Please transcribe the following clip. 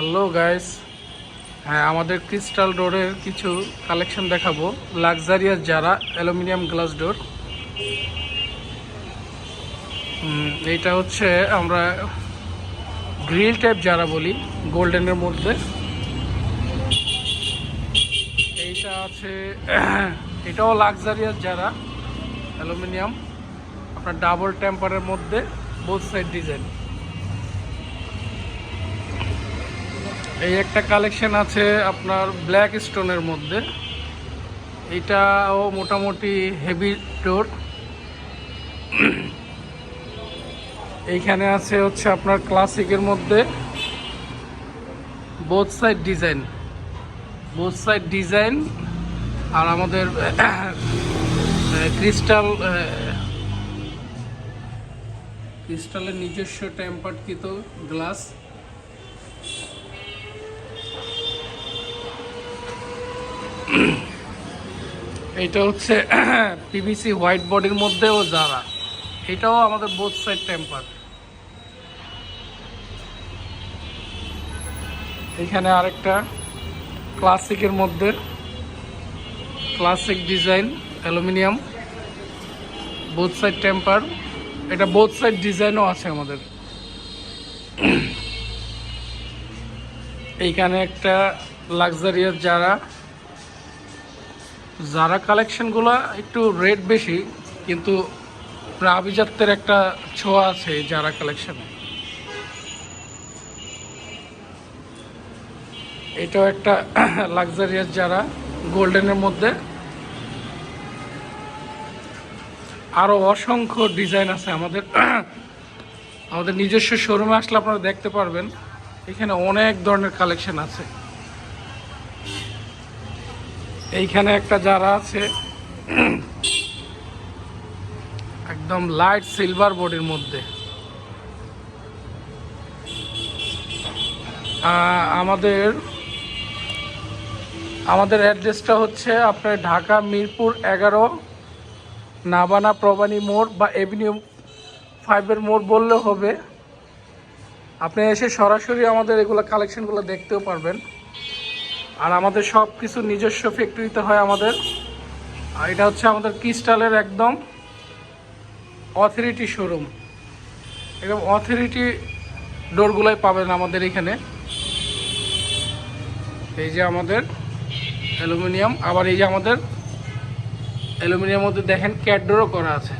Hello guys হ্যাঁ আমাদের crystal ডোরের কিছু কালেকশন দেখাবো। লাক্সারিয়াস যারা অ্যালুমিনিয়াম গ্লাস ডোর এইটা হচ্ছে আমরা গ্রিল টাইপ যারা বলি গোল্ডেনের মধ্যে। এইটা আছে, এটাও লাক্সারিয়াস যারা অ্যালুমিনিয়াম আপনার ডাবল টেম্পারের মধ্যে বোথ সাইড ডিজাইন এই একটা কালেকশন আছে আপনার ব্ল্যাক স্টোনের মধ্যে। এটাও মোটামুটি হেভি ডোর এইখানে আছে হচ্ছে আপনার ক্লাসিকের মধ্যে both side design both side design আর আমাদের ক্রিস্টাল ক্রিস্টালের নিজস্ব টেম্পারকৃত গ্লাস এটা হচ্ছে পিভিসি হোয়াইট বডির মধ্যেও যারা, এটাও আমাদের বোথ সাইড টেম্পার এখানে আরেকটা ক্লাসিকের মধ্যে classic design aluminium both side temper এটা বোথ সাইড ডিজাইনও আছে আমাদের। এইখানে একটা লাক্সারিয়াস যারা যারা কালেকশনগুলো একটু রেট বেশি, কিন্তু আভিজাত্যের একটা ছোঁয়া আছে যারা কালেকশনে। এটাও একটা লাক্সারিয়াস যারা গোল্ডেনের মধ্যে। আরও অসংখ্য ডিজাইন আছে আমাদের। আমাদের নিজস্ব শোরুমে আসলে আপনারা দেখতে পারবেন, এখানে অনেক ধরনের কালেকশন আছে। এইখানে একটা যারা আছে। একদম লাইট সিলভার বডির মধ্যে। আমাদের আমাদের অ্যাড্রেসটা হচ্ছে আপনার ঢাকা মিরপুর এগারো, নাবানা প্রবানী মোড় বা এভিনিউ ফাইভের মোড় বললেও হবে। আপনি এসে সরাসরি আমাদের এগুলো কালেকশনগুলো দেখতেও পারবেন। আর আমাদের সব কিছু নিজস্ব ফ্যাক্টরিতে হয় আমাদের। আর এটা হচ্ছে আমাদের ক্রিস্টালের একদম অথরিটি শোরুম। একদম অথরিটি ডোরগুলোই পাবেন আমাদের এখানে। এই যে আমাদের অ্যালুমিনিয়াম, আবার এই যে আমাদের অ্যালুমিনিয়াম মধ্যে দেখেন ক্যাট ডোরও করা আছে।